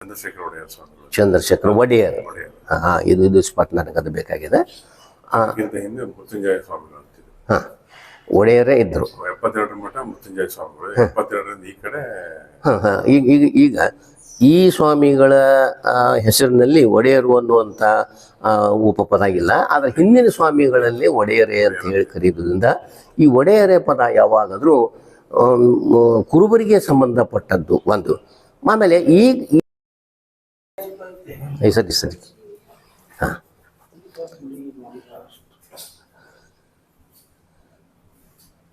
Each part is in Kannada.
ಚಂದ್ರಶೇಖರ ಒಡೆಯರ್ ಸ್ವಾಮಿಗಳು ಚಂದ್ರಶೇಖರ್ ಒಡೆಯರ್ ಹಾ, ಹಾ ಇದು ಇದು ಸ್ಪಾಟ್ ನನಗೆ ಅದು ಬೇಕಾಗಿದೆ. ಹಾ. ಒಡೆಯರೇ ಇದ್ರು. ಎಪ್ಪತ್ತೆರಡರ ಮಠ ಮೃತ್ಯುಂಜಯ ಸ್ವಾಮಿಗಳು ಎಪ್ಪತ್ತೆರಡರಿಂದ ಈ ಕಡೆ ಹಾ, ಹಾ. ಈಗ ಈಗ ಈಗ ಈ ಸ್ವಾಮಿಗಳ ಹೆಸರಿನಲ್ಲಿ ಒಡೆಯರು ಅನ್ನುವಂಥ ಉಪಪದ ಇಲ್ಲ ಆದರೆ ಹಿಂದಿನ ಸ್ವಾಮಿಗಳಲ್ಲಿ ಒಡೆಯರೇ ಅಂತ ಹೇಳಿ ಕರೆಯುವುದರಿಂದ ಈ ಒಡೆಯರೇ ಪದ ಯಾವಾಗಾದರೂ ಕುರುಬರಿಗೆ ಸಂಬಂಧಪಟ್ಟದ್ದು ಒಂದು. ಆಮೇಲೆ ಈ- ಸರಿ ಸರಿ. ಹಾಂ.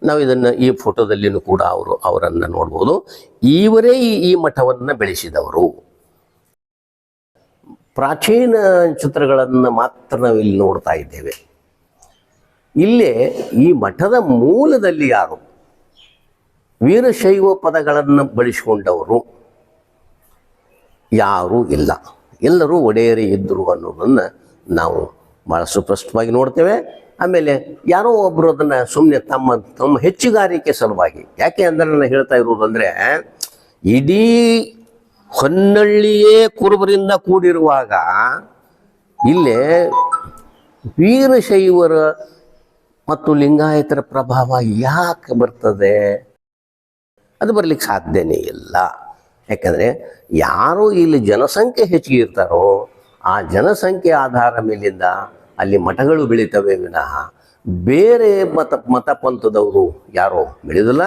ನಾವು ಇದನ್ನು ಈ ಫೋಟೋದಲ್ಲಿಯೂ ಕೂಡ ಅವರು ಅವರನ್ನು ನೋಡ್ಬೋದು. ಇವರೇ ಈ ಮಠವನ್ನು ಬೆಳೆಸಿದವರು. ಪ್ರಾಚೀನ ಚಿತ್ರಗಳನ್ನು ಮಾತ್ರ ನಾವು ಇಲ್ಲಿ ನೋಡ್ತಾ ಇದ್ದೇವೆ. ಇಲ್ಲೇ ಈ ಮಠದ ಮೂಲದಲ್ಲಿ ಯಾರು ವೀರಶೈವ ಪದಗಳನ್ನು ಬಳಸಿಕೊಂಡವರು ಯಾರೂ ಇಲ್ಲ. ಎಲ್ಲರೂ ಒಡೆಯರೇ ಇದ್ದರು ಅನ್ನೋದನ್ನು ನಾವು ಭಾಳ ಸುಸ್ಪಷ್ಟವಾಗಿ ನೋಡ್ತೇವೆ. ಆಮೇಲೆ ಯಾರೋ ಒಬ್ಬರು ಅದನ್ನ ಸುಮ್ಮನೆ ತಮ್ಮ ತಮ್ಮ ಹೆಚ್ಚುಗಾರಿಕೆ ಸಲುವಾಗಿ, ಯಾಕೆ ಅಂದ್ರೆ ನಾನು ಹೇಳ್ತಾ ಇರೋದಂದರೆ ಇಡೀ ಹೊನ್ನಳ್ಳಿಯೇ ಕುರುಬರಿಂದ ಕೂಡಿರುವಾಗ ಇಲ್ಲೇ ವೀರಶೈವರ ಮತ್ತು ಲಿಂಗಾಯತರ ಪ್ರಭಾವ ಯಾಕೆ ಬರ್ತದೆ? ಅದು ಬರ್ಲಿಕ್ಕೆ ಸಾಧ್ಯನೇ ಇಲ್ಲ. ಯಾಕಂದರೆ ಯಾರು ಇಲ್ಲಿ ಜನಸಂಖ್ಯೆ ಹೆಚ್ಚಿಗೆ ಇರ್ತಾರೋ, ಆ ಜನಸಂಖ್ಯೆ ಆಧಾರ ಮೇಲಿಂದ ಅಲ್ಲಿ ಮಠಗಳು ಬೆಳೀತವೆ ವಿನಃ ಬೇರೆ ಮತ ಮತ ಪಂಥದವರು ಯಾರೋ ಬೆಳೆಯೋದಿಲ್ಲ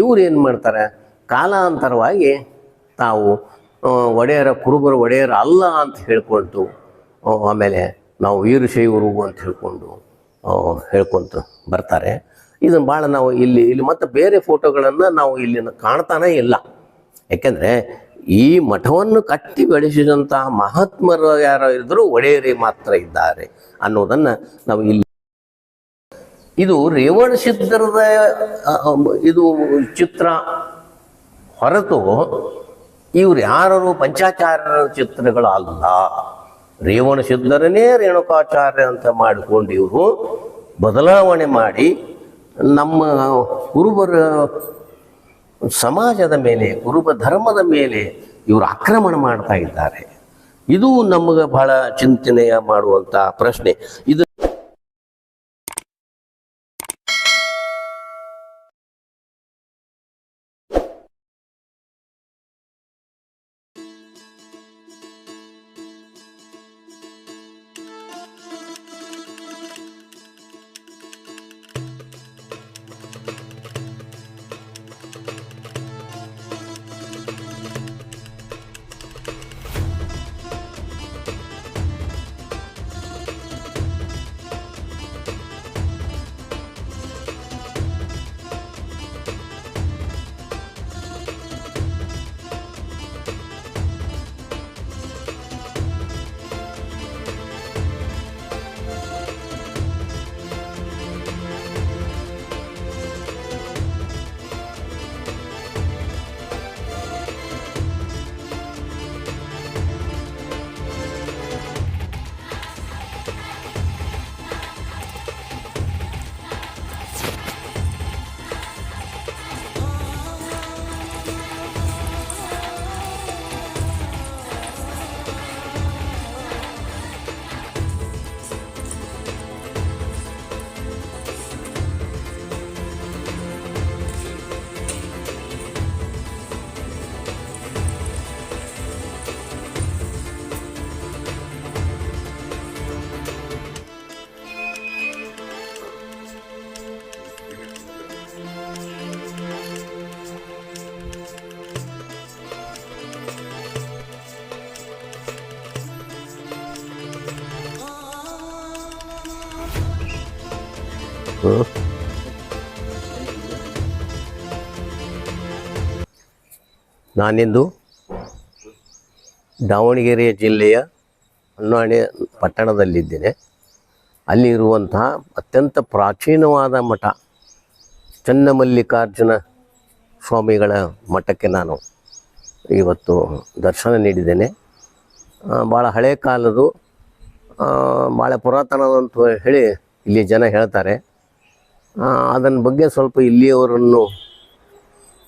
ಇವ್ರು ಏನು ಮಾಡ್ತಾರೆ? ಕಾಲಾಂತರವಾಗಿ ತಾವು ಒಡೆಯರ ಕುರುಬರು ಒಡೆಯರ ಅಲ್ಲ ಅಂತ ಹೇಳ್ಕೊಂಡು ಆಮೇಲೆ ನಾವು ವೀರಶೈವರು ಅಂತ ಹೇಳ್ಕೊಂಡು ಹೇಳ್ಕೊತ ಹೇಳ್ಕೊಂತ ಬರ್ತಾರೆ. ಇದನ್ನು ಭಾಳ ನಾವು ಇಲ್ಲಿ ಇಲ್ಲಿ ಮತ್ತು ಬೇರೆ ಫೋಟೋಗಳನ್ನು ನಾವು ಇಲ್ಲಿ ಕಾಣ್ತಾನೇ ಇಲ್ಲ. ಯಾಕೆಂದರೆ ಈ ಮಠವನ್ನು ಕಟ್ಟಿ ಬೆಳೆಸಿದಂತಹ ಮಹಾತ್ಮರು ಯಾರು ಇದ್ದರೂ ಒಡೆಯರೇ ಮಾತ್ರ ಇದ್ದಾರೆ. ಅನ್ನೋದನ್ನು ನಾವು ಇಲ್ಲಿ ಇದು ರೇವಣ ಸಿದ್ಧರದ ಇದು ಚಿತ್ರ ಹೊರತು ಇವ್ರು ಯಾರು ಪಂಚಾಚಾರ್ಯರ ಚಿತ್ರಗಳು ಅಲ್ಲ ರೇವಣ ಸಿದ್ಧರನೇ ರೇಣುಕಾಚಾರ್ಯ ಅಂತ ಮಾಡಿಕೊಂಡು ಇವರು ಬದಲಾವಣೆ ಮಾಡಿ ನಮ್ಮ ಕುರುಬರ ಸಮಾಜದ ಮೇಲೆ, ಕುರುಬ ಧರ್ಮದ ಮೇಲೆ ಇವರು ಆಕ್ರಮಣ ಮಾಡ್ತಾ ಇದ್ದಾರೆ. ಇದು ನಮಗೆ ಬಹಳ ಚಿಂತನೆಯ ಮಾಡುವಂತಹ ಪ್ರಶ್ನೆ. ಇದು ನಾನಿಂದು ದಾವಣಗೆರೆ ಜಿಲ್ಲೆಯ ಹೊನ್ನಾಳಿ ಪಟ್ಟಣದಲ್ಲಿದ್ದೇನೆ. ಅಲ್ಲಿ ಇರುವಂತಹ ಅತ್ಯಂತ ಪ್ರಾಚೀನವಾದ ಮಠ, ಚನ್ನಮಲ್ಲಿಕಾರ್ಜುನ ಸ್ವಾಮಿಗಳ ಮಠಕ್ಕೆ ನಾನು ಇವತ್ತು ದರ್ಶನ ನೀಡಿದ್ದೇನೆ. ಭಾಳ ಹಳೆ ಕಾಲದ್ದು ಭಾಳ ಪುರಾತನದಂತ ಹೇಳಿ ಇಲ್ಲಿ ಜನ ಹೇಳ್ತಾರೆ. ಅದನ್ನ ಬಗ್ಗೆ ಸ್ವಲ್ಪ ಇಲ್ಲಿಯವರನ್ನು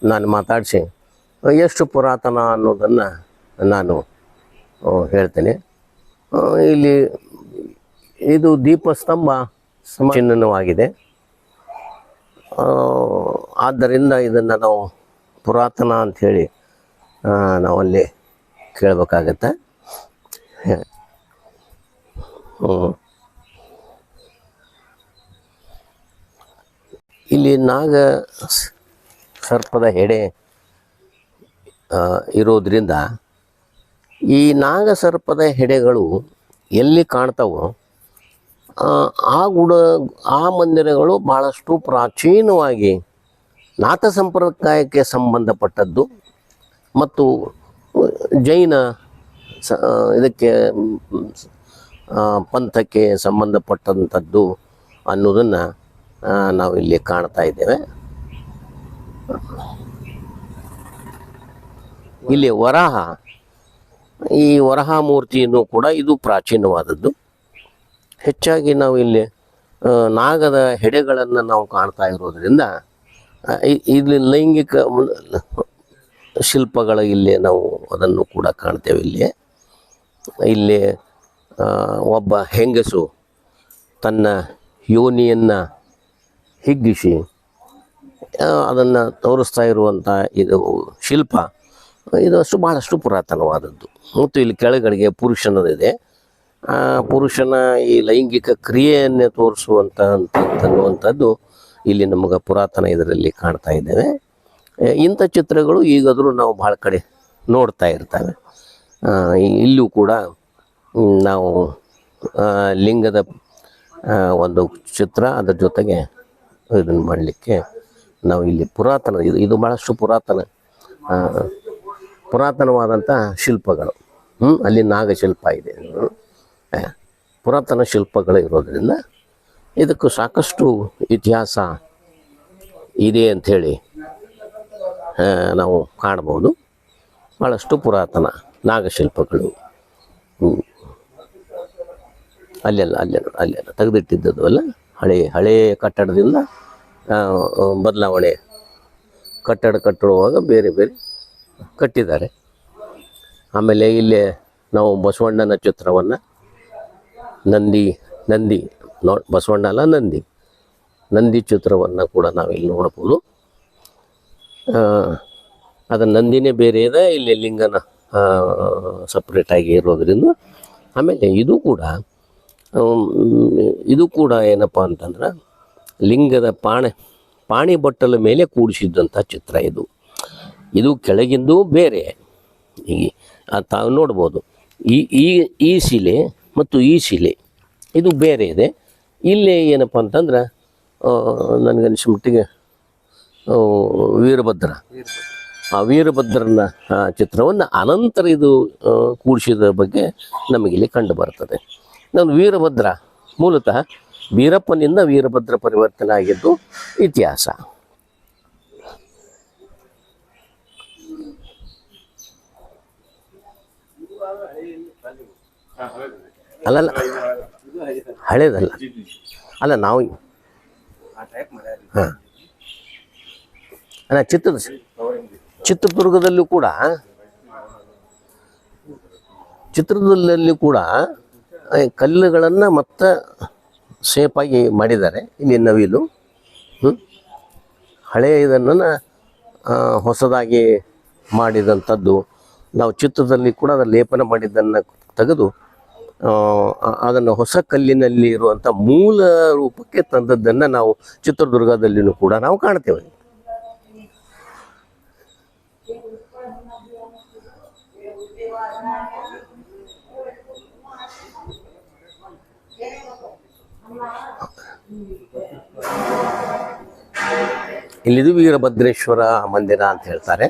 ನಾನು ಮಾತಾಡಿಸಿ, ಎಷ್ಟು ಪುರಾತನ ಅನ್ನೋದನ್ನು ನಾನು ಹೇಳ್ತೇನೆ. ಇಲ್ಲಿ ಇದು ದೀಪಸ್ತಂಭ ಚಿಹ್ನವಾಗಿದೆ ಆದ್ದರಿಂದ ಇದನ್ನು ನಾವು ಪುರಾತನ ಅಂಥೇಳಿ ನಾವಲ್ಲಿ ಕೇಳಬೇಕಾಗತ್ತೆ. ಹ್ಞೂ ಇಲ್ಲಿ ನಾಗ ಸರ್ಪದ ಹೆಡೆ ಇರೋದರಿಂದ ಈ ನಾಗ ಸರ್ಪದ ಹೆಡೆಗಳು ಎಲ್ಲಿ ಕಾಣ್ತಾವೋ, ಆ ಗುಡ, ಆ ಮಂದಿರಗಳು ಭಾಳಷ್ಟು ಪ್ರಾಚೀನವಾಗಿ ನಾಥ ಸಂಪ್ರದಾಯಕ್ಕೆ ಸಂಬಂಧಪಟ್ಟದ್ದು ಮತ್ತು ಜೈನ ಸ ಇದಕ್ಕೆ ಪಂಥಕ್ಕೆ ಸಂಬಂಧಪಟ್ಟಂಥದ್ದು ಅನ್ನೋದನ್ನು ನಾವಿಲ್ಲಿ ಕಾಣ್ತಾ ಇದ್ದೇವೆ. ಇಲ್ಲಿ ವರಾಹ. ಈ ವರಹ ಮೂರ್ತಿಯನ್ನು ಕೂಡ ಇದು ಪ್ರಾಚೀನವಾದದ್ದು. ಹೆಚ್ಚಾಗಿ ನಾವು ಇಲ್ಲಿ ನಾಗದ ಹೆಡೆಗಳನ್ನು ನಾವು ಕಾಣ್ತಾ ಇರೋದ್ರಿಂದ ಇಲ್ಲಿ ಲೈಂಗಿಕ ಶಿಲ್ಪಗಳ ಇಲ್ಲಿ ನಾವು ಅದನ್ನು ಕೂಡ ಕಾಣ್ತೇವೆ ಇಲ್ಲಿ. ಇಲ್ಲಿ ಒಬ್ಬ ಹೆಂಗಸು ತನ್ನ ಯೋನಿಯನ್ನು ಹಿಗ್ಗಿಸಿ ಅದನ್ನು ತೋರಿಸ್ತಾ ಇರುವಂಥ ಇದು ಶಿಲ್ಪ, ಇದು ಅಷ್ಟು ಭಾಳಷ್ಟು ಪುರಾತನವಾದದ್ದು. ಮತ್ತು ಇಲ್ಲಿ ಕೆಳಗಡೆಗೆ ಪುರುಷನದಿದೆ. ಆ, ಪುರುಷನ ಈ ಲೈಂಗಿಕ ಕ್ರಿಯೆಯನ್ನೇ ತೋರಿಸುವಂಥ ಇಲ್ಲಿ ನಮಗೆ ಪುರಾತನ ಇದರಲ್ಲಿ ಕಾಣ್ತಾ ಇದ್ದೇವೆ. ಇಂಥ ಚಿತ್ರಗಳು ಈಗಾದರೂ ನಾವು ಭಾಳ ಕಡೆ ನೋಡ್ತಾ ಇರ್ತವೆ. ಇಲ್ಲೂ ಕೂಡ ನಾವು ಲಿಂಗದ ಒಂದು ಚಿತ್ರ ಅದರ ಜೊತೆಗೆ ಇದನ್ನು ಮಾಡಲಿಕ್ಕೆ ನಾವು ಇಲ್ಲಿ ಪುರಾತನ, ಇದು ಇದು ಭಾಳಷ್ಟು ಪುರಾತನ ಪುರಾತನವಾದಂಥ ಶಿಲ್ಪಗಳು. ಹ್ಞೂ ಅಲ್ಲಿ ನಾಗಶಿಲ್ಪ ಇದೆ. ಪುರಾತನ ಶಿಲ್ಪಗಳು ಇರೋದರಿಂದ ಇದಕ್ಕೂ ಸಾಕಷ್ಟು ಇತಿಹಾಸ ಇದೆ ಅಂಥೇಳಿ ನಾವು ಕಾಣ್ಬೋದು. ಭಾಳಷ್ಟು ಪುರಾತನ ನಾಗಶಿಲ್ಪಗಳು. ಹ್ಞೂ ಅಲ್ಲೆಲ್ಲ ಅಲ್ಲೆಲ್ಲ ಅಲ್ಲೆಲ್ಲ ತೆಗೆದಿಟ್ಟಿದ್ದದು ಅಲ್ಲ? ಹಳೆ ಹಳೆಯ ಕಟ್ಟಡದಿಂದ ಬದಲಾವಣೆ ಕಟ್ಟಡ ಕಟ್ಟುವಾಗ ಬೇರೆ ಬೇರೆ ಕಟ್ಟಿದ್ದಾರೆ. ಆಮೇಲೆ ಇಲ್ಲಿ ನಾವು ಬಸವಣ್ಣನ ಚಿತ್ರವನ್ನು ನಂದಿ ನಂದಿ, ನೋ, ಬಸವಣ್ಣ ಅಲ್ಲ, ನಂದಿ ನಂದಿ ಚಿತ್ರವನ್ನು ಕೂಡ ನಾವಿಲ್ಲಿ ನೋಡ್ಬೋದು. ಅದು ನಂದಿನೇ ಬೇರೆ ಇದೆ, ಇಲ್ಲಿ ಲಿಂಗನ ಸಪ್ರೇಟಾಗಿ ಇರೋದ್ರಿಂದ. ಆಮೇಲೆ ಇದು ಕೂಡ ಇದು ಕೂಡ ಏನಪ್ಪ ಅಂತಂದ್ರೆ ಲಿಂಗದ ಪಾಣೆ, ಪಾಣಿ ಬಟ್ಟಲ ಮೇಲೆ ಕೂಡಿಸಿದ್ದಂಥ ಚಿತ್ರ ಇದು. ಇದು ಕೆಳಗಿಂದು ಬೇರೆ. ಹೀಗೆ ತಾವು ನೋಡ್ಬೋದು. ಈ ಈ ಈ ಶಿಲೆ ಮತ್ತು ಈ ಶಿಲೆ, ಇದು ಬೇರೆ ಇದೆ. ಇಲ್ಲಿ ಏನಪ್ಪ ಅಂತಂದ್ರೆ ನನಗೆ ನನಗನ್ಸಿದ ಮಟ್ಟಿಗೆ ವೀರಭದ್ರ. ಆ ವೀರಭದ್ರನ ಚಿತ್ರವನ್ನು ಅನಂತರ ಇದು ಕೂಡಿಸಿದ ಬಗ್ಗೆ ನಮಗಿಲ್ಲಿ ಕಂಡು ಬರ್ತದೆ. ನಾನು ವೀರಭದ್ರ, ಮೂಲತಃ ವೀರಪ್ಪನಿಂದ ವೀರಭದ್ರ ಪರಿವರ್ತನೆ ಆಗಿದ್ದು ಇತಿಹಾಸ. ಅಲ್ಲಲ್ಲ, ಹಳೇದಲ್ಲ. ಅಲ್ಲ, ನಾವು ಹಾಂ. ಅಲ್ಲ ಚಿತ್ರದ ಚಿತ್ರದುರ್ಗದಲ್ಲೂ ಕೂಡ ಚಿತ್ರದುರ್ಗದಲ್ಲಿ ಕೂಡ ಕಲ್ಲುಗಳನ್ನು ಮತ್ತೆ ಶೇಪಾಗಿ ಮಾಡಿದ್ದಾರೆ. ಇಲ್ಲಿ ನವಿಲು? ಹಳೆಯ ಇದನ್ನು ಹೊಸದಾಗಿ ಮಾಡಿದಂಥದ್ದು. ನಾವು ಚಿತ್ರದಲ್ಲಿ ಕೂಡ ಅದರ ಲೇಪನ ಮಾಡಿದ್ದನ್ನು ತೆಗೆದು ಅದನ್ನು ಹೊಸ ಕಲ್ಲಿನಲ್ಲಿ ಇರುವಂಥ ಮೂಲ ರೂಪಕ್ಕೆ ತಂದದ್ದನ್ನು ನಾವು ಚಿತ್ರದುರ್ಗದಲ್ಲಿಯೂ ಕೂಡ ನಾವು ಕಾಣ್ತೇವೆ. ಇಲ್ಲಿದು ವೀರಭದ್ರೇಶ್ವರ ಮಂದಿರ ಅಂತ ಹೇಳ್ತಾರೆ?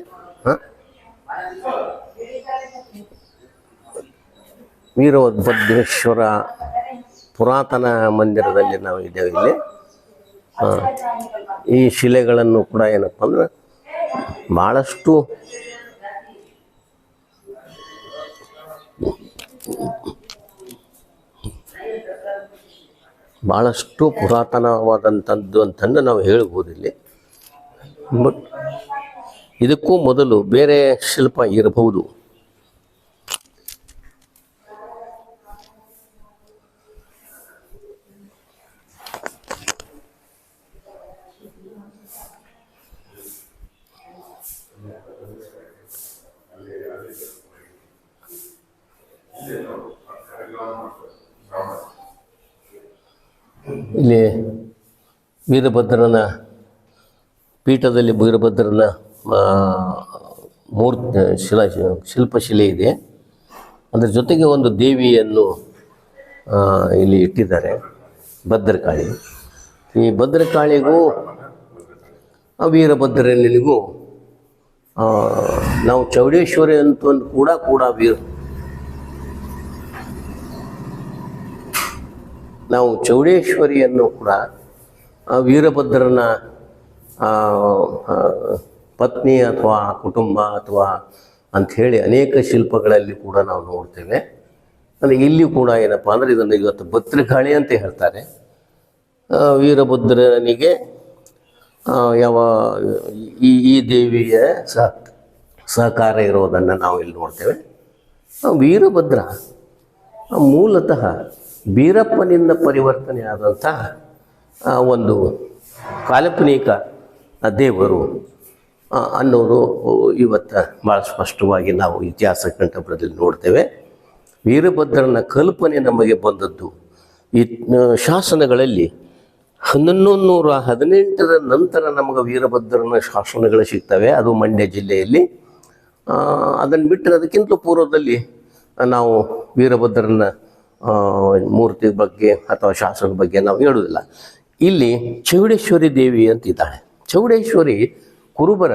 ವೀರಭದ್ರೇಶ್ವರ ಪುರಾತನ ಮಂದಿರದಲ್ಲಿ ನಾವು ಇದ್ದೇವೆ ಇಲ್ಲಿ. ಈ ಶಿಲೆಗಳನ್ನು ಕೂಡ ಏನಪ್ಪ ಅಂದ್ರೆ ಭಾಳಷ್ಟು ಭಾಳಷ್ಟು ಪುರಾತನವಾದಂಥದ್ದು ಅಂತಂದು ನಾವು ಹೇಳ್ಬೋದು ಇಲ್ಲಿ ಇದಕ್ಕೂ ಮೊದಲು ಬೇರೆ ಶಿಲ್ಪ ಇರಬಹುದು. ಇಲ್ಲಿ ವೀರಭದ್ರನ ಪೀಠದಲ್ಲಿ ವೀರಭದ್ರನ ಮೂರ್ತಿ, ಶಿಲಾ, ಶಿಲ್ಪಶಿಲೆ ಇದೆ. ಅದರ ಜೊತೆಗೆ ಒಂದು ದೇವಿಯನ್ನು ಇಲ್ಲಿ ಇಟ್ಟಿದ್ದಾರೆ, ಭದ್ರಕಾಳಿ. ಈ ಭದ್ರಕಾಳಿಗೂ ವೀರಭದ್ರನಿಗೂ ನಾವು ಚೌಡೇಶ್ವರಿ ಅಂತ ಒಂದು ಕೂಡ ಕೂಡ ವೀರ ನಾವು ಚೌಡೇಶ್ವರಿಯನ್ನು ಕೂಡ ವೀರಭದ್ರನ ಪತ್ನಿ ಅಥವಾ ಕುಟುಂಬ ಅಥವಾ ಅಂಥೇಳಿ ಅನೇಕ ಶಿಲ್ಪಗಳಲ್ಲಿ ಕೂಡ ನಾವು ನೋಡ್ತೇವೆ. ಅಂದರೆ ಇಲ್ಲಿ ಕೂಡ ಏನಪ್ಪ ಅಂದರೆ ಇದನ್ನು ಇವತ್ತು ಭದ್ರಕಾಳಿ ಅಂತ ಹೇಳ್ತಾರೆ. ವೀರಭದ್ರನಿಗೆ ಯಾವ, ಈ ಈ ದೇವಿಯ ಸಹ, ಸಹಕಾರ ಇರೋದನ್ನು ನಾವು ಇಲ್ಲಿ ನೋಡ್ತೇವೆ. ವೀರಭದ್ರ ಮೂಲತಃ ಬೀರಪ್ಪನಿಂದ ಪರಿವರ್ತನೆ ಆದಂಥ ಒಂದು ಕಾಲ್ಪನಿಕ ದೇವರು ಅನ್ನೋದು ಇವತ್ತು ಭಾಳ ಸ್ಪಷ್ಟವಾಗಿ ನಾವು ಇತಿಹಾಸ ಕಂಠಪುರದಲ್ಲಿ ನೋಡ್ತೇವೆ. ವೀರಭದ್ರನ ಕಲ್ಪನೆ ನಮಗೆ ಬಂದದ್ದು ಈ ಶಾಸನಗಳಲ್ಲಿ ಹನ್ನೊಂದು ನೂರ ಹದಿನೆಂಟರ ನಂತರ ನಮಗೆ ವೀರಭದ್ರನ ಶಾಸನಗಳು ಸಿಗ್ತವೆ. ಅದು ಮಂಡ್ಯ ಜಿಲ್ಲೆಯಲ್ಲಿ. ಅದನ್ನು ಬಿಟ್ಟರೆ ಅದಕ್ಕಿಂತ ಪೂರ್ವದಲ್ಲಿ ನಾವು ವೀರಭದ್ರನ ಮೂರ್ತಿ ಬಗ್ಗೆ ಅಥವಾ ಶಾಸ್ತ್ರದ ಬಗ್ಗೆ ನಾವು ಹೇಳುವುದಿಲ್ಲ. ಇಲ್ಲಿ ಚೌಡೇಶ್ವರಿ ದೇವಿ ಅಂತ ಇದ್ದಾಳೆ ಚೌಡೇಶ್ವರಿ ಕುರುಬರ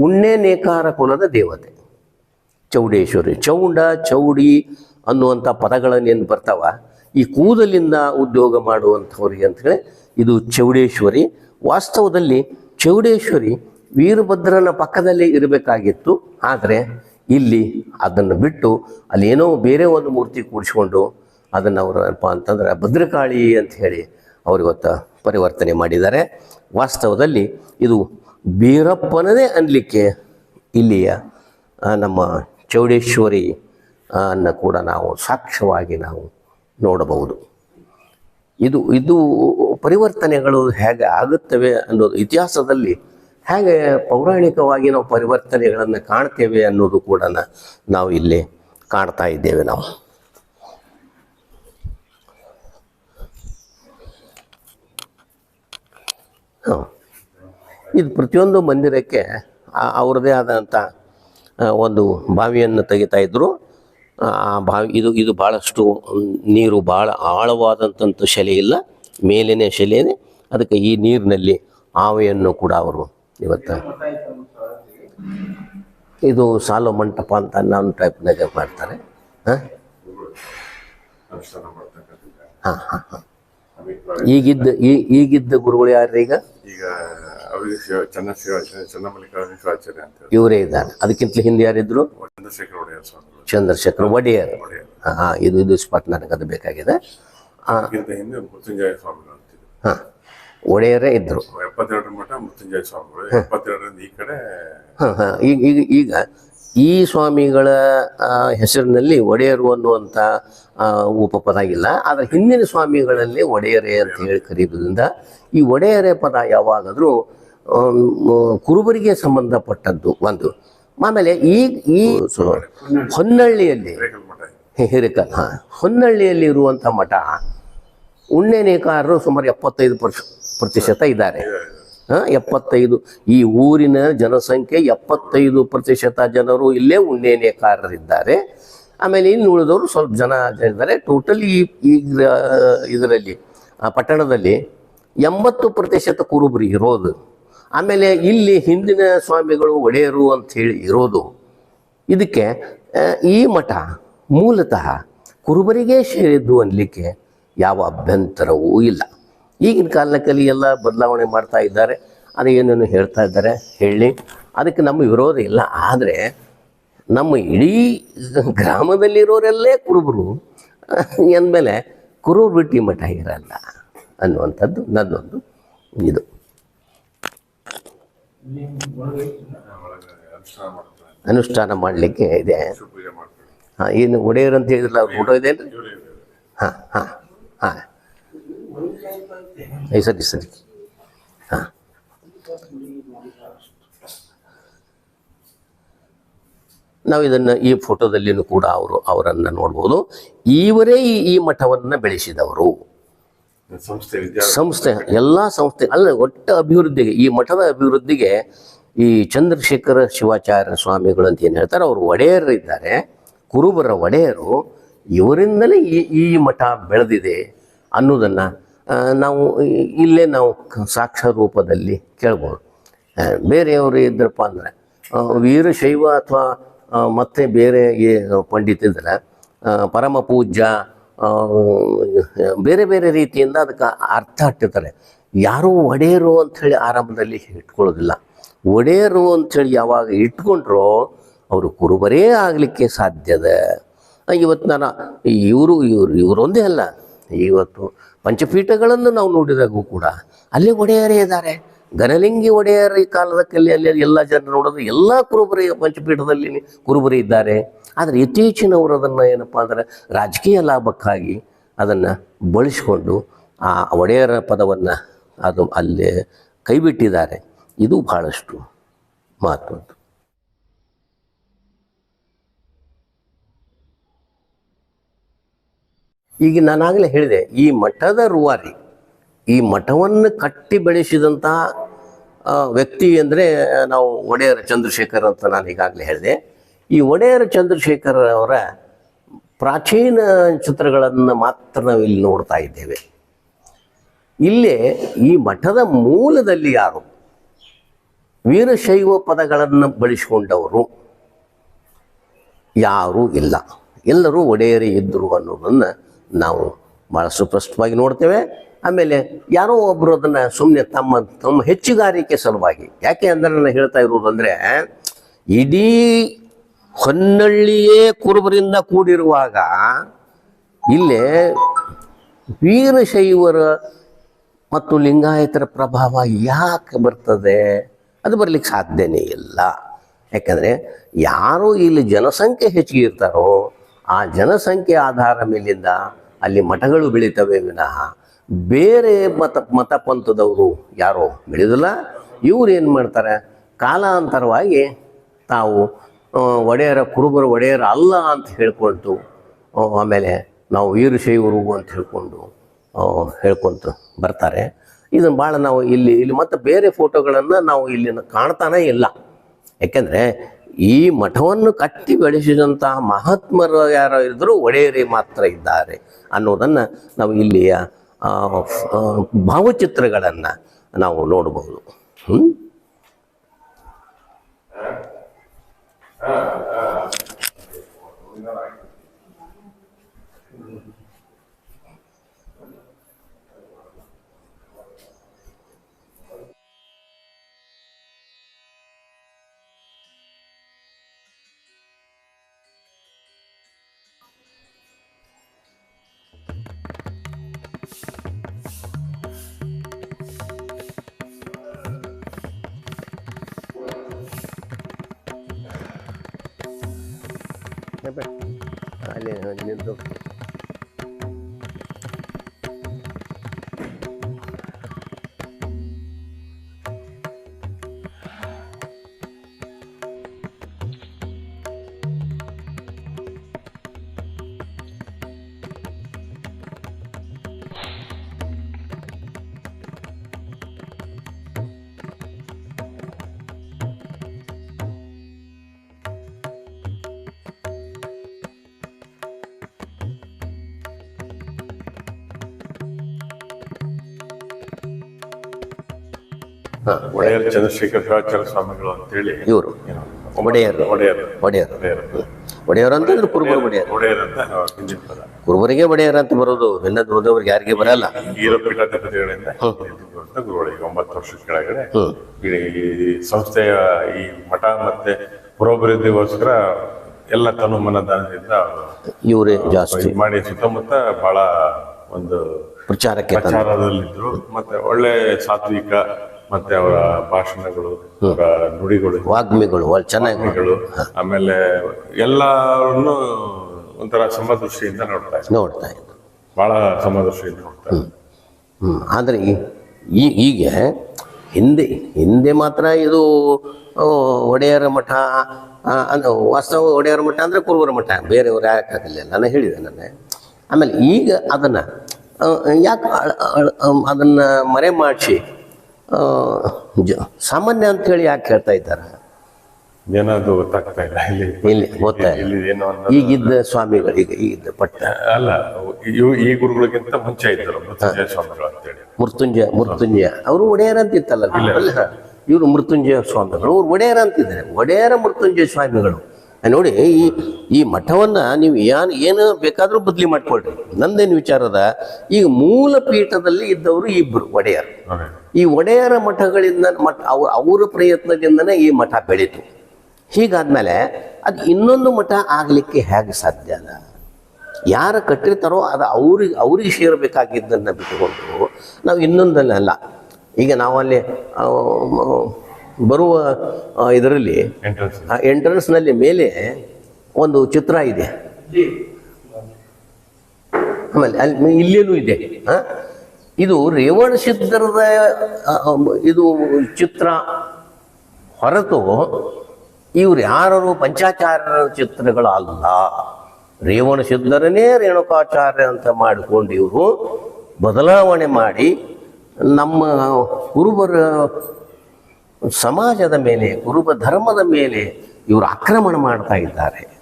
ಉಣ್ಣೆ ನೇಕಾರ ಕುಲದ ದೇವತೆ. ಚೌಡೇಶ್ವರಿ, ಚೌಂಡ, ಚೌಡಿ ಅನ್ನುವಂಥ ಪದಗಳನ್ನೇನು ಬರ್ತಾವ? ಈ ಕೂದಲಿಂದ ಉದ್ಯೋಗ ಮಾಡುವಂಥವ್ರಿಗೆ ಅಂತೇಳಿ ಇದು ಚೌಡೇಶ್ವರಿ. ವಾಸ್ತವದಲ್ಲಿ ಚೌಡೇಶ್ವರಿ ವೀರಭದ್ರನ ಪಕ್ಕದಲ್ಲೇ ಇರಬೇಕಾಗಿತ್ತು. ಆದರೆ ಇಲ್ಲಿ ಅದನ್ನು ಬಿಟ್ಟು ಅಲ್ಲಿ ಏನೋ ಬೇರೆ ಒಂದು ಮೂರ್ತಿ ಕೂಡಿಸ್ಕೊಂಡು ಅದನ್ನು ಅವರು ಏನಪ್ಪ ಅಂತಂದ್ರೆ ಭದ್ರಕಾಳಿ ಅಂತ ಹೇಳಿ ಅವರಿವತ್ತು ಪರಿವರ್ತನೆ ಮಾಡಿದ್ದಾರೆ. ವಾಸ್ತವದಲ್ಲಿ ಇದು ಬೀರಪ್ಪನದೇ ಅನ್ನಲಿಕ್ಕೆ ಇಲ್ಲಿಯ ನಮ್ಮ ಚೌಡೇಶ್ವರಿ ಅನ್ನು ಕೂಡ ನಾವು ಸಾಕ್ಷ್ಯವಾಗಿ ನಾವು ನೋಡಬಹುದು. ಇದು ಇದು ಪರಿವರ್ತನೆಗಳು ಹೇಗೆ ಆಗುತ್ತವೆ ಅನ್ನೋದು ಇತಿಹಾಸದಲ್ಲಿ ಹೇಗೆ ಪೌರಾಣಿಕವಾಗಿ ನಾವು ಪರಿವರ್ತನೆಗಳನ್ನು ಕಾಣ್ತೇವೆ ಅನ್ನೋದು ಕೂಡ ನಾವು ಇಲ್ಲಿ ಕಾಣ್ತಾ ಇದ್ದೇವೆ ನಾವು. ಇದು ಪ್ರತಿಯೊಂದು ಮಂದಿರಕ್ಕೆ ಅವ್ರದ್ದೇ ಆದಂಥ ಒಂದು ಬಾವಿಯನ್ನು ತೆಗಿತಾ ಇದ್ದರು ಆ ಬಾವಿ ಇದು ಇದು ಭಾಳಷ್ಟು ನೀರು ಭಾಳ ಆಳವಾದಂಥ ಶಲೆ ಇಲ್ಲ. ಮೇಲಿನ ಶಲೆಯೇ ಅದಕ್ಕೆ ಈ ನೀರಿನಲ್ಲಿ ಆವೆಯನ್ನು ಕೂಡ ಅವರು ಇವತ್ತು ಇದು ಸಾಲು ಮಂಟಪ ಅಂತ ನಾನು ಟೈಪ್ನಾಗ ಮಾಡ್ತಾರೆ. ಹಾಂ? ಹಾಂ ಹಾಂ ಹಾಂ. ಈಗಿದ್ದ ಈಗಿದ್ದ ಗುರುಗಳು ಯಾರು ಈಗ ಈಗ ಅವರಿಗೆ ಶಿವ ಚನ್ನ ಶಿವಾಚಾರ್ಯ ಅಂತ ಇವರೇ ಇದ್ದಾರೆ. ಅದಕ್ಕಿಂತ ಹಿಂದೆ ಯಾರಿದ್ರು? ಚಂದ್ರಶೇಖರ್ ಒಡೆಯರ್ ಚಂದ್ರಶೇಖರ್ ಒಡೆಯರ್. ಒಡೆಯರ್. ಹಾಂ ಇದು ಇದು ಸ್ಪಾಟ್ ನನಗೆ ಅದು ಬೇಕಾಗಿದೆ. ಮೃತ್ಯುಂಜಯ ಸ್ವಾಮಿಗಳು ಹಾಂ ಒಡೆಯರೇ ಇದ್ರು. ಎಪ್ಪತ್ತೆರಡರ ಮಠ ಮೃತ್ಯುಂಜಯ ಸ್ವಾಮಿಗಳು. ಎಪ್ಪತ್ತೆರಡರಿಂದ ಈ ಕಡೆ ಹಾಂ ಹಾಂ ಈಗ ಈಗ ಈಗ ಈ ಸ್ವಾಮಿಗಳ ಹೆಸರಿನಲ್ಲಿ ಒಡೆಯರು ಅನ್ನುವಂಥ ಉಪಪದ ಇಲ್ಲ ಆದರೆ ಹಿಂದಿನ ಸ್ವಾಮಿಗಳಲ್ಲಿ ಒಡೆಯರೇ ಅಂತ ಹೇಳಿ ಕರೆಯುವುದರಿಂದ ಈ ಒಡೆಯರೇ ಪದ ಯಾವಾಗಾದರೂ ಕುರುಬರಿಗೆ ಸಂಬಂಧಪಟ್ಟದ್ದು ಒಂದು. ಆಮೇಲೆ ಈ ಈ ಹೊನ್ನಳ್ಳಿಯಲ್ಲಿ ಹಿರಿಕ ಹಾಂ, ಹೊನ್ನಳ್ಳಿಯಲ್ಲಿ ಇರುವಂಥ ಮಠ ಉಣ್ಣೆನೇಕಾರರು ಸುಮಾರು ಎಪ್ಪತ್ತೈದು ಪ್ರತಿಶತ ಇದ್ದಾರೆ. ಎಪ್ಪತ್ತೈದು. ಈ ಊರಿನ ಜನಸಂಖ್ಯೆ ಎಪ್ಪತ್ತೈದು ಪ್ರತಿಶತ ಜನರು ಇಲ್ಲೇ ಉಣ್ಣೇನೇಕಾರರಿದ್ದಾರೆ. ಆಮೇಲೆ ಇನ್ನು ಉಳಿದವರು ಸ್ವಲ್ಪ ಜನ ಇದ್ದಾರೆ. ಟೋಟಲ್ ಈ ಈಗ ಇದರಲ್ಲಿ ಪಟ್ಟಣದಲ್ಲಿ ಎಂಬತ್ತು ಪ್ರತಿಶತ ಕುರುಬರಿ ಇರೋದು. ಆಮೇಲೆ ಇಲ್ಲಿ ಹಿಂದಿನ ಸ್ವಾಮಿಗಳು ಒಡೆಯರು ಅಂತ ಹೇಳಿ ಇರೋದು. ಇದಕ್ಕೆ ಈ ಮಠ ಮೂಲತಃ ಕುರುಬರಿಗೆ ಸೇರಿದ್ದು ಅನ್ನಲಿಕ್ಕೆ ಯಾವ ಅಭ್ಯಂತರವೂ ಇಲ್ಲ. ಈಗಿನ ಕಾಲದಲ್ಲಿ ಎಲ್ಲ ಬದಲಾವಣೆ ಮಾಡ್ತಾ ಇದ್ದಾರೆ. ಅದು ಏನೇನು ಹೇಳ್ತಾ ಇದ್ದಾರೆ, ಹೇಳಿ. ಅದಕ್ಕೆ ನಮ್ಮ ವಿರೋಧ ಇಲ್ಲ. ಆದರೆ ನಮ್ಮ ಇಡೀ ಗ್ರಾಮದಲ್ಲಿರೋರೆಲ್ಲೇ ಕುರುಬರು. ಅಂದಮೇಲೆ ಕುರುಬರು ಬಿಟ್ಟು ಮಠ ಇರಲ್ಲ ಅನ್ನುವಂಥದ್ದು ನನ್ನೊಂದು ಇದು. ಅನುಷ್ಠಾನ ಮಾಡಲಿಕ್ಕೆ ಇದೆ. ಹಾಂ, ಏನು ಒಡೆಯರು ಅಂತ ಹೇಳಿದ್ರಲ್ಲ ಫೋಟೋ ಇದೆ. ಹಾಂ ಹಾಂ ಹಾಂ. ಐ ಸರಿ ಹಾಂ ನಾವು ಇದನ್ನು ಈ ಫೋಟೋದಲ್ಲಿಯೂ ಕೂಡ ಅವರು ಅವರನ್ನು ನೋಡ್ಬೋದು. ಇವರೇ ಈ ಈ ಮಠವನ್ನು ಬೆಳೆಸಿದವರು. ಸಂಸ್ಥೆ ಎಲ್ಲ ಸಂಸ್ಥೆ ಅಲ್ಲ ಒಟ್ಟು ಅಭಿವೃದ್ಧಿಗೆ ಈ ಮಠದ ಅಭಿವೃದ್ಧಿಗೆ ಈ ಚಂದ್ರಶೇಖರ ಶಿವಾಚಾರ್ಯ ಸ್ವಾಮಿಗಳು ಅಂತ ಏನು ಹೇಳ್ತಾರೆ ಅವರು ಒಡೆಯರು ಇದ್ದಾರೆ. ಕುರುಬರ ಒಡೆಯರು ಇವರಿಂದಲೇ ಈ ಈ ಮಠ ಬೆಳೆದಿದೆ ಅನ್ನೋದನ್ನು ನಾವು ಇಲ್ಲೇ ನಾವು ಸಾಕ್ಷ ರೂಪದಲ್ಲಿ ಕೇಳ್ಬೋದು. ಬೇರೆಯವರು ಇದ್ರಪ್ಪ ಅಂದರೆ ವೀರಶೈವ ಅಥವಾ ಮತ್ತೆ ಬೇರೆ ಪಂಡಿತ ಆ, ಪರಮ ಪೂಜ್ಯ ಬೇರೆ ಬೇರೆ ರೀತಿಯಿಂದ ಅದಕ್ಕೆ ಅರ್ಥ ಹಟ್ಟಿರ್ತಾರೆ ಯಾರೂ ಒಡೆಯರು ಅಂಥೇಳಿ ಆರಂಭದಲ್ಲಿ ಇಟ್ಕೊಳ್ಳೋದಿಲ್ಲ. ಒಡೆಯರು ಅಂಥೇಳಿ ಯಾವಾಗ ಇಟ್ಕೊಂಡ್ರೋ ಅವರು ಕುರುಬರೇ ಆಗಲಿಕ್ಕೆ ಸಾಧ್ಯದ ಇವತ್ತು ನಾನು ಇವರು ಇವರು ಇವರೊಂದೇ ಅಲ್ಲ. ಇವತ್ತು ಪಂಚಪೀಠಗಳನ್ನು ನಾವು ನೋಡಿದಾಗೂ ಕೂಡ ಅಲ್ಲಿ ಒಡೆಯರೇ ಇದ್ದಾರೆ. ಘನಲಿಂಗಿ ಒಡೆಯರ ಈ ಕಾಲದ ಕಲ್ಲಿ ಅಲ್ಲಿ ಎಲ್ಲ ಜನರು ನೋಡೋದು ಎಲ್ಲ ಕುರುಬರಿ ಪಂಚಪೀಠದಲ್ಲಿ ಕುರುಬರಿ ಇದ್ದಾರೆ. ಆದರೆ ಇತ್ತೀಚಿನವರು ಅದನ್ನು ಏನಪ್ಪ ಅಂದರೆ ರಾಜಕೀಯ ಲಾಭಕ್ಕಾಗಿ ಅದನ್ನು ಬಳಸಿಕೊಂಡು ಆ ಒಡೆಯರ ಪದವನ್ನು ಅದು ಅಲ್ಲಿ ಕೈಬಿಟ್ಟಿದ್ದಾರೆ. ಇದು ಬಹಳಷ್ಟು ಮಹತ್ವದ್ದು. ಈಗ ನಾನಾಗಲೇ ಹೇಳಿದೆ, ಈ ಮಠದ ರೂವಾರಿ, ಈ ಮಠವನ್ನು ಕಟ್ಟಿ ಬೆಳೆಸಿದಂಥ ವ್ಯಕ್ತಿ ಅಂದರೆ, ನಾವು ಒಡೆಯರ ಚಂದ್ರಶೇಖರ್ ಅಂತ ನಾನು ಈಗಾಗಲೇ ಹೇಳಿದೆ. ಈ ಒಡೆಯರ ಚಂದ್ರಶೇಖರ್ ಅವರ ಪ್ರಾಚೀನ ಚಿತ್ರಗಳನ್ನು ಮಾತ್ರ ನಾವು ಇಲ್ಲಿ ನೋಡ್ತಾ ಇದ್ದೇವೆ. ಇಲ್ಲೇ ಈ ಮಠದ ಮೂಲದಲ್ಲಿ ಯಾರು? ವೀರಶೈವ ಪದಗಳನ್ನು ಬಳಸಿಕೊಂಡವರು. ಯಾರೂ ಇಲ್ಲ. ಎಲ್ಲರೂ ಒಡೆಯರೇ ಇದ್ದರು ಅನ್ನೋದನ್ನು ನಾವು ಭಾಳ ಸುಪ್ರಸ್ತವಾಗಿ ನೋಡ್ತೇವೆ. ಆಮೇಲೆ ಯಾರೋ ಒಬ್ಬರು ಅದನ್ನು ಸುಮ್ಮನೆ ತಮ್ಮ ತಮ್ಮ ಹೆಚ್ಚುಗಾರಿಕೆ ಸಲುವಾಗಿ, ಯಾಕೆ ಅಂದರೆ ನಾನು ಹೇಳ್ತಾ ಇರುವುದಂದ್ರೆ ಇಡೀ ಹೊನ್ನಳ್ಳಿಯೇ ಕುರುಬರಿಂದ ಕೂಡಿರುವಾಗ ಇಲ್ಲೇ ವೀರಶೈವರ ಮತ್ತು ಲಿಂಗಾಯತರ ಪ್ರಭಾವ ಯಾಕೆ ಬರ್ತದೆ? ಅದು ಬರ್ಲಿಕ್ಕೆ ಸಾಧ್ಯನೇ ಇಲ್ಲ. ಯಾಕಂದರೆ ಯಾರು ಇಲ್ಲಿ ಜನಸಂಖ್ಯೆ ಹೆಚ್ಚಿಗೆ ಇರ್ತಾರೋ ಆ ಜನಸಂಖ್ಯೆ ಆಧಾರ ಮೇಲಿಂದ ಅಲ್ಲಿ ಮಠಗಳು ಬೆಳೀತವೆ ವಿನಃ ಬೇರೆ ಮತ ಮತ ಪಂಥದವರು ಯಾರೋ ಬೆಳೆಯೋದಿಲ್ಲ ಇವ್ರು ಏನು ಮಾಡ್ತಾರೆ? ಕಾಲಾಂತರವಾಗಿ ತಾವು ಒಡೆಯರ ಕುರುಬರ ಒಡೆಯರ ಅಲ್ಲ ಅಂತ ಹೇಳ್ಕೊಳ್ತು ಆಮೇಲೆ ನಾವು ವೀರಶೈವರು ಅಂತ ಹೇಳ್ಕೊಂಡು ಹೇಳ್ಕೊತ ಬರ್ತಾರೆ. ಇದನ್ನು ಭಾಳ ನಾವು ಇಲ್ಲಿ ಇಲ್ಲಿ ಮತ್ತು ಬೇರೆ ಫೋಟೋಗಳನ್ನು ನಾವು ಇಲ್ಲಿ ಕಾಣ್ತಾನೇ ಇಲ್ಲ. ಯಾಕೆಂದರೆ ಈ ಮಠವನ್ನು ಕಟ್ಟಿ ಬೆಳೆಸಿದಂತಹ ಮಹಾತ್ಮರು ಯಾರು ಇದ್ದರೂ ಒಡೆಯರೇ ಮಾತ್ರ ಇದ್ದಾರೆ ಅನ್ನೋದನ್ನು ನಾವು ಇಲ್ಲಿಯ ಭಾವಚಿತ್ರಗಳನ್ನು ನಾವು ನೋಡಬಹುದು ಹ್ಞೂ ಅಲ್ಲಿ ನಿಂತು ಒಡೆಯರ್ ಚಂದ್ರಶೇಖರ್ ಶಿವಾಚಾರ್ಯ ಸ್ವಾಮಿಗಳು ಅಂತೇಳಿ ಇವರು. ಒಡೆಯರ್. ಒಡೆಯರ್. ಒಡೆಯರ್. ಒಡೆಯರ್. ಅಂತ ಅಂತಂದ್ರೆ ಕುರುಬರು ಒಡೆಯರ್ ಒಡೆಯರ್. ಅಂತ ಹಿಂದಿನ ಪದ. ಕುರುಬರಿಗೆ ಒಡೆಯರ್ ಅಂತ ಬರೋದು ಎಲ್ಲದ ಹೋದವ್ರಿಗೆ ಯಾರಿಗೆ ಬರಲ್ಲ. ಅಂತ ಗುರುಗಳಿಗೆ ಒಂಬತ್ತು ವರ್ಷದ ಕೆಳಗಡೆ ಇಡೀ ಈ ಸಂಸ್ಥೆಯ ಈ ಮಠ ಮತ್ತೆ ಪುರೋಭಿವೃದ್ಧಿಗೋಸ್ಕರ ಎಲ್ಲ ತನು ಮನದಾನದಿಂದ ಇವರೇ ಜಾಸ್ತಿ. ಮಾಡಿ ಸುತ್ತಮುತ್ತ ಬಹಳ ಒಂದು ಪ್ರಚಾರಕ್ಕೆ ಪ್ರಚಾರದಲ್ಲಿದ್ದರು ಪ್ರಚಾರದಲ್ಲಿದ್ರು. ಮತ್ತೆ ಒಳ್ಳೆ ಸಾತ್ವಿಕ ಮತ್ತೆ ಅವರ ಭಾಷಣಗಳು ಅವರ ನುಡಿಗಳು ವಾಗ್ಮಿಗಳು ಒಳ್ಳೆ ಚೆನ್ನಾಗಿ ನುಡಿಗಳು ಆಮೇಲೆ ಎಲ್ಲರನ್ನು ಒಂಥರ ಸಮದೃಷ್ಟಿಯಿಂದ ನೋಡ್ತಾ ಇದ್ದಾರೆ ನೋಡ್ತಾ ಇದ್ದಾರೆ ಬಹಳ ಸಮದೃಷ್ಟಿಯಿಂದ ನೋಡ್ತಾ ಹ್ಮ್. ಆದರೆ ಈ- ಈಗ ಹಿಂದೆ ಹಿಂದೆ ಮಾತ್ರ ಇದು ಒಡೆಯರ ಮಠ ಅಂದ್ರೆ ವಾಸ್ತವ ಒಡೆಯರ ಮಠ ಅಂದರೆ ಕುರುಬರ ಮಠ ಬೇರೆಯವರು ಯಾಕಾಗಲಿಲ್ಲ ನಾನು ಹೇಳಿದೆ ನಾನು ಆಮೇಲೆ ಈಗ ಅದನ್ನು ಯಾಕೆ ಅದನ್ನು ಮರೆ ಮಾಡಿಸಿ ಸಾಮಾನ್ಯ ಅಂತೇಳಿ ಯಾಕೆ ಹೇಳ್ತಾ ಇದ್ದಾರೆ? ಏನದು ಗೊತ್ತಾಗ್ತಾ ಇಲ್ಲ. ಇಲ್ಲಿ ಇಲ್ಲಿ ಗೊತ್ತಾ ಇಲ್ಲ. ಏನೋ ಅನ್ನೋದು ಈಗಿದ್ದ ಸ್ವಾಮಿಗಳು ಈಗ ಈಗಿದ್ದ ಪಟ್ಟ. ಅಲ್ಲ ಈ ಗುರುಗಳಿಗಿಂತ ಮುಂಚೆ ಇದ್ದರು ಮೃತ್ಯುಂಜಯ ಸ್ವಾಮಿಗಳು ಅಂತೇಳಿ ಮೃತ್ಯುಂಜಯ ಮೃತ್ಯುಂಜಯ. ಅವರು ಒಡೆಯರ ಅಂತಿತ್ತಲ್ಲ ಇವರು ಮೃತ್ಯುಂಜಯ ಸ್ವಾಮಿಗಳು. ಅವ್ರು ಒಡೆಯರ ಅಂತಿದ್ದಾರೆ. ಒಡೆಯರ ಮೃತ್ಯುಂಜಯ ಸ್ವಾಮಿಗಳು. ನೋಡಿ ಈ ಈ ಮಠವನ್ನ ನೀವು ಏನು ಏನು ಬೇಕಾದರೂ ಬದಲಿ ಮಾಡ್ಕೊಳ್ರಿ. ನಂದೇನು ವಿಚಾರದ ಈಗ ಮೂಲ ಪೀಠದಲ್ಲಿ ಇದ್ದವರು ಇಬ್ಬರು ಒಡೆಯರು. ಈ ಒಡೆಯರ ಮಠಗಳಿಂದ ಮಠ ಅವ್ರ ಅವರ ಪ್ರಯತ್ನದಿಂದನೇ ಈ ಮಠ ಬೆಳೀತು. ಹೀಗಾದ್ಮೇಲೆ ಅದು ಇನ್ನೊಂದು ಮಠ ಆಗಲಿಕ್ಕೆ ಹೇಗೆ ಸಾಧ್ಯ ಅದ? ಯಾರು ಕಟ್ಟಿರ್ತಾರೋ ಅದು ಅವ್ರಿಗೆ ಅವ್ರಿಗೆ ಸೇರಬೇಕಾಗಿದ್ದನ್ನು ಬಿಟ್ಟುಕೊಂಡು ನಾವು ಇನ್ನೊಂದಲ್ಲ ಈಗ ನಾವಲ್ಲಿ ಬರುವ ಇದರಲ್ಲಿ ಎಂಟ್ರೆನ್ಸ್ ಎಂಟ್ರೆನ್ಸ್ನಲ್ಲಿ ಮೇಲೆ ಒಂದು ಚಿತ್ರ ಇದೆ. ಆಮೇಲೆ ಅಲ್ಲಿ ಇಲ್ಲೇನೂ ಇದೆ. ಹಾಂ ಇದು ರೇವಣ ಸಿದ್ಧರದ ಆ, ಆ, ಇದು ಚಿತ್ರ ಹೊರತು ಇವ್ರು ಯಾರು ಪಂಚಾಚಾರ್ಯರ ಚಿತ್ರಗಳಲ್ಲ. ರೇವಣ ಸಿದ್ಧರನ್ನೇ ರೇಣುಕಾಚಾರ್ಯ ಅಂತ ಮಾಡಿಕೊಂಡು ಇವರು ಬದಲಾವಣೆ ಮಾಡಿ ನಮ್ಮ ಕುರುಬರ ಸಮಾಜದ ಮೇಲೆ ಕುರುಬ ಧರ್ಮದ ಮೇಲೆ ಇವರು ಆಕ್ರಮಣ ಮಾಡ್ತಾ ಇದ್ದಾರೆ.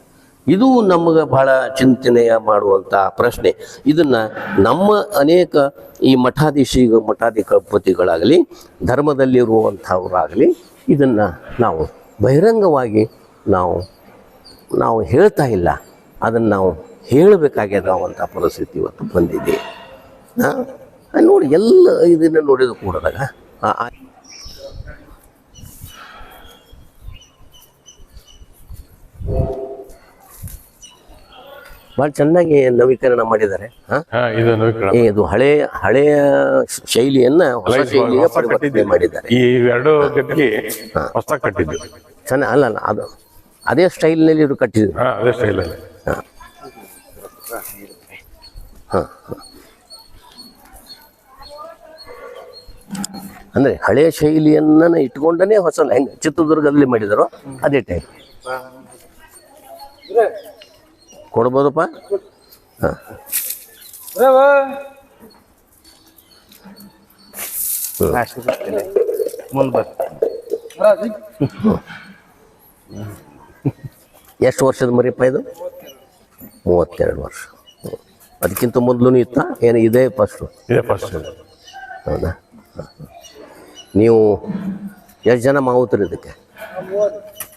ಇದು ನಮಗೆ ಬಹಳ ಚಿಂತನೆಯ ಮಾಡುವಂಥ ಪ್ರಶ್ನೆ. ಇದನ್ನು ನಮ್ಮ ಅನೇಕ ಈ ಮಠಾಧೀಶಿ ಮಠಾಧಿಪತಿಗಳಾಗಲಿ ಧರ್ಮದಲ್ಲಿರುವಂಥವರಾಗಲಿ ಇದನ್ನು ನಾವು ಬಹಿರಂಗವಾಗಿ ನಾವು ನಾವು ಹೇಳ್ತಾ ಇಲ್ಲ. ಅದನ್ನು ನಾವು ಹೇಳಬೇಕಾಗ್ಯದ ಪರಿಸ್ಥಿತಿ ಇವತ್ತು ಬಂದಿದೆ. ನೋಡಿ ಎಲ್ಲ ಇದನ್ನು ನೋಡಿದ ಕೂಡದಾಗ ಆ- ಆ- ಭಾಳ ಚೆನ್ನಾಗಿ ನವೀಕರಣ ಮಾಡಿದ್ದಾರೆ ಹಾ? ಇದು ನವೀಕರಣ. ಇದು ಹಳೆ ಹಳೆಯ ಶೈಲಿಯನ್ನ ಹೊಸ ಶೈಲಿಗೆ ಪರಿವರ್ತನೆ ಮಾಡಿದ್ದಾರೆ. ಈ ಎರಡು ಗದ್ದಿಗೆ ಹೊಸ ಕಟ್ಟಿದ್ದು ಚೆನ್ನಾಗಿ ಅಲ್ಲ ಅಲ್ಲ ಅದು ಅದೇ ಸ್ಟೈಲ್ನಲ್ಲಿ ಇವರು ಕಟ್ಟಿದ್ರು. ಹಾ ಅದೇ ಸ್ಟೈಲ್ ಅಲ್ಲಿ ಹಾಂ ಹಾಂ. ಅಂದರೆ ಹಳೆಯ ಶೈಲಿಯನ್ನ ಇಟ್ಕೊಂಡನೇ ಹೊಸ ಹೆಂಗೆ ಚಿತ್ರದುರ್ಗದಲ್ಲಿ ಮಾಡಿದಾರೋ ಅದೇ ಟೈಪ್ ಕೊಡ್ಬೋದಪ್ಪ? ಹಾಂ. ಎಷ್ಟು ವರ್ಷದ ಮರಿಯಪ್ಪ ಇದು? ಮೂವತ್ತೆರಡು ವರ್ಷ. ಅದಕ್ಕಿಂತ ಮೊದಲು ಇತ್ತ ಏನು ಇದೇ ಫಸ್ಟು ಇದೇ ಫಸ್ಟ್ ಹೌದಾ? ಹಾಂ. ನೀವು ಎಷ್ಟು ಜನ ಮಾವುತರು ಇದಕ್ಕೆ?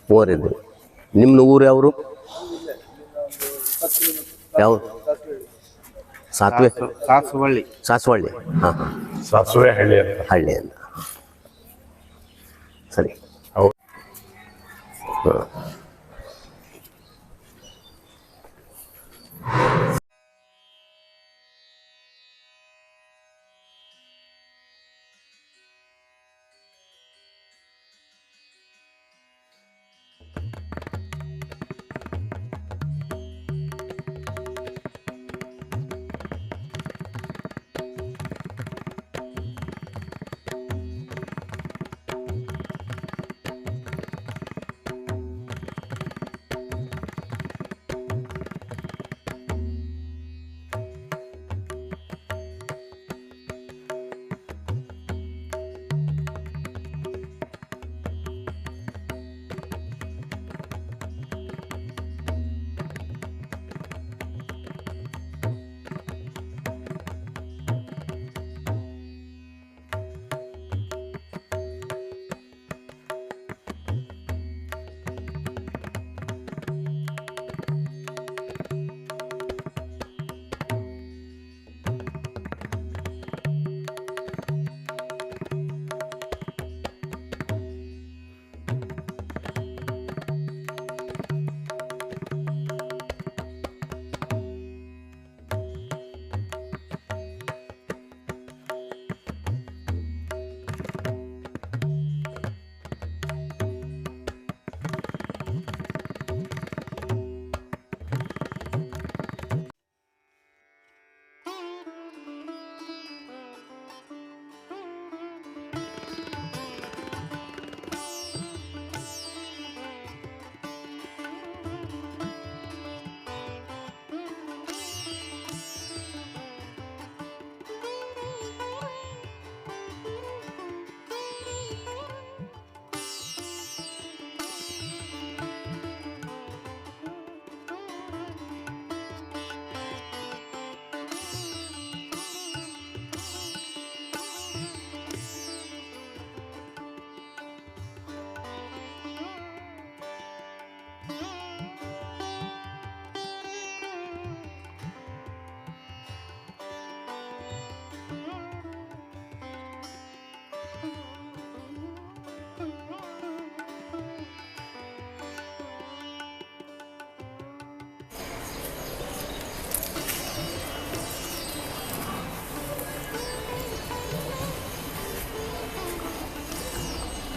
ಮೂವರಿದ್ದೀವಿ ನಿಮ್ಮ ಊರು ಯಾವರು ಯಾವ ಸಾತ್ವೆ? ಸಾಸುವಳ್ಳಿ. ಸಾಸುವಳ್ಳಿ. ಹಾಂ ಹಾಂ. ಸಾಸುವೆ ಹಳ್ಳಿ ಅಂತ. ಹಳ್ಳಿಯಿಂದ ಸರಿ. ಹೌದು. ಹಾಂ.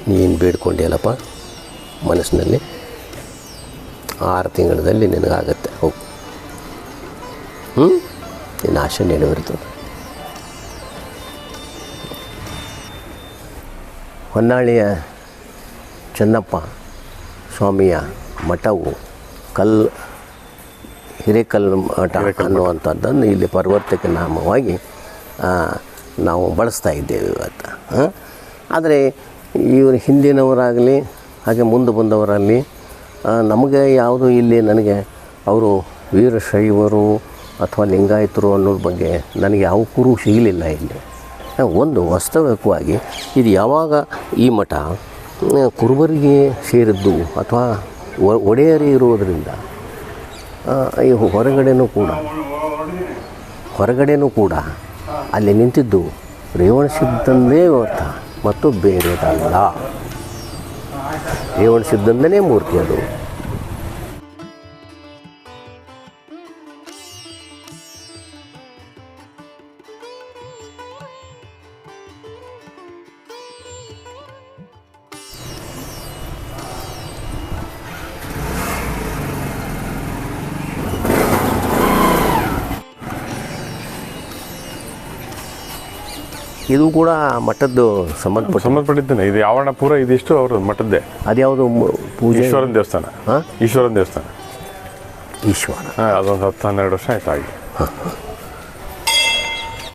ನೀನು ಬೇಡ್ಕೊಂಡಿಯಲ್ಲಪ್ಪ ಮನಸ್ಸಿನಲ್ಲಿ. ಆರು ತಿಂಗಳಲ್ಲಿ ನಿನಗಾಗತ್ತೆ. ಹೋಗು. ಹ್ಞೂ ನಿನ್ನ ಆಶೆ ನೆನವಿರ್ತದೆ ಹೊನ್ನಾಳಿಯ ಚೆನ್ನಪ್ಪ ಸ್ವಾಮಿಯ ಮಠವು ಕಲ್ ಹಿರೇಕಲ್ ಮಠ ಅನ್ನುವಂಥದ್ದನ್ನು ಇಲ್ಲಿ ಪರಿವರ್ತಕ ನಾಮವಾಗಿ ನಾವು ಬಳಸ್ತಾ ಇದ್ದೇವೆ ಇವತ್ತು? ಆದರೆ ಇವರು ಹಿಂದಿನವರಾಗಲಿ, ಹಾಗೆ ಮುಂದೆ ಬಂದವರಾಗಲಿ ನಮಗೆ ಯಾವುದು ಇಲ್ಲಿ ನನಗೆ ಅವರು ವೀರಶೈವರು ಅಥವಾ ಲಿಂಗಾಯತರು ಅನ್ನೋದ್ರ ಬಗ್ಗೆ ನನಗೆ ಯಾವ ಕುರು ಸಿಗಲಿಲ್ಲ ಇಲ್ಲಿ. ಒಂದು ವಾಸ್ತವಿಕವಾಗಿ ಇದು ಯಾವಾಗ ಈ ಮಠ ಕುರುಬರಿಗೆ ಸೇರಿದ್ದು ಅಥವಾ ಒಡೆಯರಿ ಇರುವುದರಿಂದ ಈ ಹೊರಗಡೆನೂ ಕೂಡ ಹೊರಗಡೆನೂ ಕೂಡ ಅಲ್ಲಿ ನಿಂತಿದ್ದು ರೇವಣ ಸಿದ್ಧಂದೇ ಮತ್ತು ಬೇರೆದಲ್ಲ. ಸಿದ್ಧಂದನೇ ಮೂರ್ತಿ ಅದು. ಇದು ಕೂಡ ಮಠದ್ದು ಸಂಬಂಧಪಟ್ಟ ಸಂಬಂಧಪಟ್ಟಿದ್ದೇನೆ. ಇದು ಯಾವಣ ಪೂರ ಇದಿಷ್ಟು ಅವ್ರ ಮಠದ್ದೇ. ಅದ್ಯಾವುದು ಪೂಜೆ? ಈಶ್ವರನ ದೇವಸ್ಥಾನ. ಈಶ್ವರನ ದೇವಸ್ಥಾನ. ಈಶ್ವರ ಅದೊಂದು ಹತ್ತು ಹನ್ನೆರಡು ವರ್ಷ ಆಯ್ತು ಆಗಿ